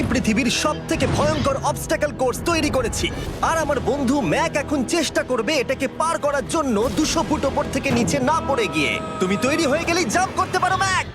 আমি পৃথিবীর সব থেকে ভয়ঙ্কর অবস্টাকল কোর্স তৈরি করেছি। আর আমার বন্ধু ম্যাক এখন চেষ্টা করবে এটাকে পার করার জন্য দুশো ফুট ওপর থেকে নিচে না পড়ে গিয়ে। তুমি তৈরি হয়ে গেলেই জাম্প করতে পারো ম্যাক!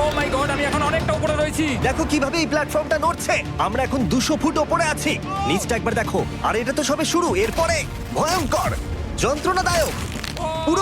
ও মাই গড আমি এখন অনেকটা উপরে রয়েছি। দেখো কীভাবে এই প্ল্যাটফর্মটা নড়ছে। আমরা এখন দুশো ফুট ওপরে আছি। নিচটা একবার দেখো। আর এটা তো সবে শুরু এরপরে ভয়ঙ্কর যন্ত্রণাদায়ক।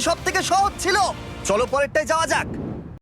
সব থেকে সহজ ছিল। চলো পরেরটায় যাওয়া যাক।